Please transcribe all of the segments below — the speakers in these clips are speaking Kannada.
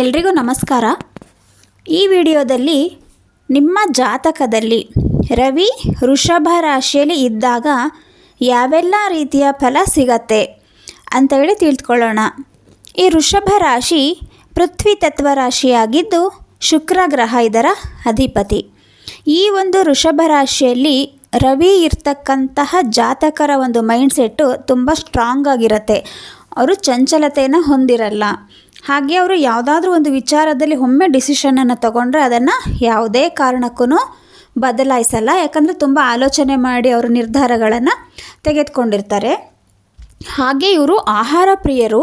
ಎಲ್ರಿಗೂ ನಮಸ್ಕಾರ. ಈ ವಿಡಿಯೋದಲ್ಲಿ ನಿಮ್ಮ ಜಾತಕದಲ್ಲಿ ರವಿ ವೃಷಭ ರಾಶಿಯಲ್ಲಿ ಇದ್ದಾಗ ಯಾವೆಲ್ಲ ರೀತಿಯ ಫಲ ಸಿಗತ್ತೆ ಅಂತ ಹೇಳಿ ತಿಳ್ಕೊಳ್ಳೋಣ. ಈ ವೃಷಭ ರಾಶಿ ಪೃಥ್ವಿ ತತ್ವ ರಾಶಿಯಾಗಿದ್ದು ಶುಕ್ರ ಗ್ರಹ ಇದರ ಅಧಿಪತಿ. ಈ ಒಂದು ವೃಷಭ ರಾಶಿಯಲ್ಲಿ ರವಿ ಇರ್ತಕ್ಕಂತಹ ಜಾತಕರ ಒಂದು ಮೈಂಡ್ಸೆಟ್ಟು ತುಂಬ ಸ್ಟ್ರಾಂಗ್ ಆಗಿರುತ್ತೆ. ಅವರು ಚಂಚಲತೆಯನ್ನು ಹೊಂದಿರಲ್ಲ. ಹಾಗೆ ಅವರು ಯಾವುದಾದ್ರೂ ಒಂದು ವಿಚಾರದಲ್ಲಿ ಒಮ್ಮೆ ಡಿಸಿಷನನ್ನು ತಗೊಂಡ್ರೆ ಅದನ್ನು ಯಾವುದೇ ಕಾರಣಕ್ಕೂ ಬದಲಾಯಿಸಲ್ಲ. ಯಾಕಂದರೆ ತುಂಬ ಆಲೋಚನೆ ಮಾಡಿ ಅವರು ನಿರ್ಧಾರಗಳನ್ನು ತೆಗೆದುಕೊಂಡಿರ್ತಾರೆ. ಹಾಗೆ ಇವರು ಆಹಾರ ಪ್ರಿಯರು,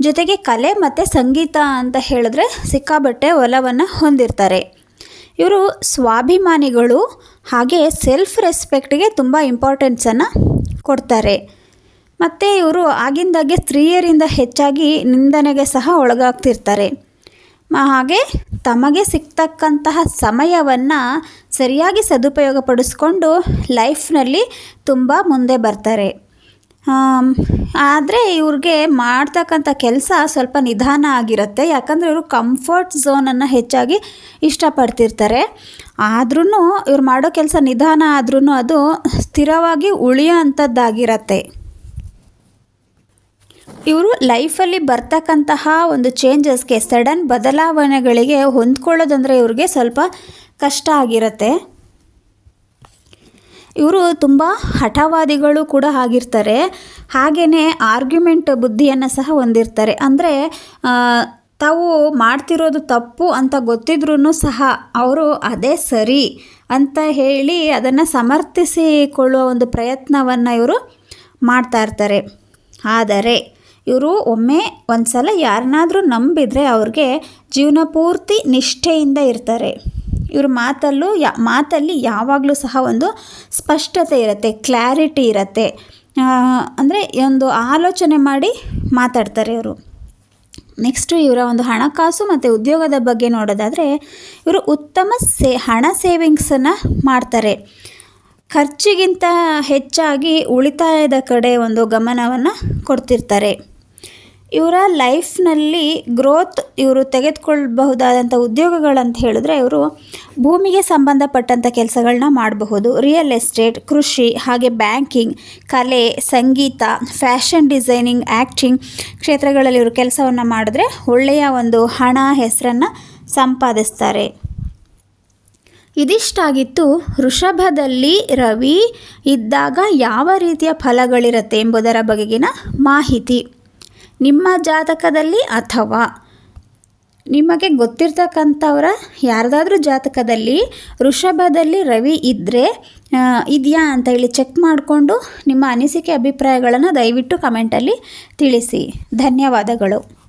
ಜೊತೆಗೆ ಕಲೆ ಮತ್ತು ಸಂಗೀತ ಅಂತ ಹೇಳಿದ್ರೆ ಸಿಕ್ಕಾಬಟ್ಟೆ ಒಲವನ್ನು ಹೊಂದಿರ್ತಾರೆ. ಇವರು ಸ್ವಾಭಿಮಾನಿಗಳು, ಹಾಗೆ ಸೆಲ್ಫ್ ರೆಸ್ಪೆಕ್ಟ್ಗೆ ತುಂಬ ಇಂಪಾರ್ಟೆನ್ಸನ್ನು ಕೊಡ್ತಾರೆ. ಮತ್ತು ಇವರು ಆಗಿಂದಾಗೆ ಸ್ತ್ರೀಯರಿಂದ ಹೆಚ್ಚಾಗಿ ನಿಂದನೆಗೆ ಸಹ ಒಳಗಾಗ್ತಿರ್ತಾರೆ. ಹಾಗೆ ತಮಗೆ ಸಿಗ್ತಕ್ಕಂತಹ ಸಮಯವನ್ನು ಸರಿಯಾಗಿ ಸದುಪಯೋಗಪಡಿಸ್ಕೊಂಡು ಲೈಫ್ನಲ್ಲಿ ತುಂಬ ಮುಂದೆ ಬರ್ತಾರೆ. ಆದರೆ ಇವ್ರಿಗೆ ಮಾಡ್ತಕ್ಕಂಥ ಕೆಲಸ ಸ್ವಲ್ಪ ನಿಧಾನ ಆಗಿರುತ್ತೆ. ಯಾಕಂದರೆ ಇವರು ಕಂಫರ್ಟ್ ಝೋನನ್ನು ಹೆಚ್ಚಾಗಿ ಇಷ್ಟಪಡ್ತಿರ್ತಾರೆ. ಆದ್ರೂ ಇವ್ರು ಮಾಡೋ ಕೆಲಸ ನಿಧಾನ ಆದ್ರೂ ಅದು ಸ್ಥಿರವಾಗಿ ಉಳಿಯೋ ಅಂಥದ್ದಾಗಿರತ್ತೆ. ಇವರು ಲೈಫಲ್ಲಿ ಬರ್ತಕ್ಕಂತಹ ಒಂದು ಚೇಂಜಸ್ಗೆ ಸಡನ್ ಬದಲಾವಣೆಗಳಿಗೆ ಹೊಂದ್ಕೊಳ್ಳೋದಂದರೆ ಇವ್ರಿಗೆ ಸ್ವಲ್ಪ ಕಷ್ಟ ಆಗಿರುತ್ತೆ. ಇವರು ತುಂಬ ಹಠವಾದಿಗಳು ಕೂಡ ಆಗಿರ್ತಾರೆ. ಹಾಗೆಯೇ ಆರ್ಗ್ಯುಮೆಂಟ್ ಬುದ್ಧಿಯನ್ನು ಸಹ ಹೊಂದಿರ್ತಾರೆ. ಅಂದರೆ ತಾವು ಮಾಡ್ತಿರೋದು ತಪ್ಪು ಅಂತ ಗೊತ್ತಿದ್ರೂ ಸಹ ಅವರು ಅದೇ ಸರಿ ಅಂತ ಹೇಳಿ ಅದನ್ನು ಸಮರ್ಥಿಸಿಕೊಳ್ಳುವ ಒಂದು ಪ್ರಯತ್ನವನ್ನು ಇವರು ಮಾಡ್ತಾ ಇರ್ತಾರೆ. ಆದರೆ ಇವರು ಒಮ್ಮೆ ಒಂದು ಸಲ ಯಾರನ್ನಾದರೂ ನಂಬಿದರೆ ಅವ್ರಿಗೆ ಜೀವನ ಪೂರ್ತಿ ನಿಷ್ಠೆಯಿಂದ ಇರ್ತಾರೆ. ಇವ್ರ ಮಾತಲ್ಲೂ ಯಾ, ಮಾತಲ್ಲಿ ಯಾವಾಗಲೂ ಸಹ ಒಂದು ಸ್ಪಷ್ಟತೆ ಇರುತ್ತೆ, ಕ್ಲಾರಿಟಿ ಇರುತ್ತೆ. ಅಂದರೆ ಒಂದು ಆಲೋಚನೆ ಮಾಡಿ ಮಾತಾಡ್ತಾರೆ ಇವರು. ನೆಕ್ಸ್ಟು ಇವರ ಒಂದು ಹಣಕಾಸು ಮತ್ತು ಉದ್ಯೋಗದ ಬಗ್ಗೆ ನೋಡೋದಾದರೆ ಇವರು ಉತ್ತಮ ಸೇ, ಹಣ ಸೇವಿಂಗ್ಸನ್ನು ಮಾಡ್ತಾರೆ. ಖರ್ಚಿಗಿಂತ ಹೆಚ್ಚಾಗಿ ಉಳಿತಾಯದ ಕಡೆ ಒಂದು ಗಮನವನ್ನು ಕೊಡ್ತಿರ್ತಾರೆ. ಇವರ ಲೈಫ್ನಲ್ಲಿ ಗ್ರೋತ್ ಇವರು ತೆಗೆದುಕೊಳ್ಳಬಹುದಾದಂಥ ಉದ್ಯೋಗಗಳಂತ ಹೇಳಿದ್ರೆ ಇವರು ಭೂಮಿಗೆ ಸಂಬಂಧಪಟ್ಟಂಥ ಕೆಲಸಗಳನ್ನ ಮಾಡಬಹುದು. ರಿಯಲ್ ಎಸ್ಟೇಟ್ ಕೃಷಿ, ಹಾಗೆ ಬ್ಯಾಂಕಿಂಗ್, ಕಲೆ, ಸಂಗೀತ, ಫ್ಯಾಷನ್ ಡಿಸೈನಿಂಗ್, ಆ್ಯಕ್ಟಿಂಗ್ ಕ್ಷೇತ್ರಗಳಲ್ಲಿ ಇವರು ಕೆಲಸವನ್ನು ಮಾಡಿದ್ರೆ ಒಳ್ಳೆಯ ಒಂದು ಹಣ, ಹೆಸರನ್ನು ಸಂಪಾದಿಸ್ತಾರೆ. ಇದಿಷ್ಟಾಗಿತ್ತು ವೃಷಭದಲ್ಲಿ ರವಿ ಇದ್ದಾಗ ಯಾವ ರೀತಿಯ ಫಲಗಳಿರುತ್ತೆ ಎಂಬುದರ ಬಗೆಗಿನ ಮಾಹಿತಿ. ನಿಮ್ಮ ಜಾತಕದಲ್ಲಿ ಅಥವಾ ನಿಮಗೆ ಗೊತ್ತಿರ್ತಕ್ಕಂಥವರ ಯಾರ್ದಾದ್ರೂ ಜಾತಕದಲ್ಲಿ ವೃಷಭದಲ್ಲಿ ರವಿ ಇದ್ದರೆ ಇದೆಯಾ ಅಂತ ಹೇಳಿ ಚೆಕ್ ಮಾಡಿಕೊಂಡು ನಿಮ್ಮ ಅನಿಸಿಕೆ ಅಭಿಪ್ರಾಯಗಳನ್ನು ದಯವಿಟ್ಟು ಕಮೆಂಟಲ್ಲಿ ತಿಳಿಸಿ. ಧನ್ಯವಾದಗಳು.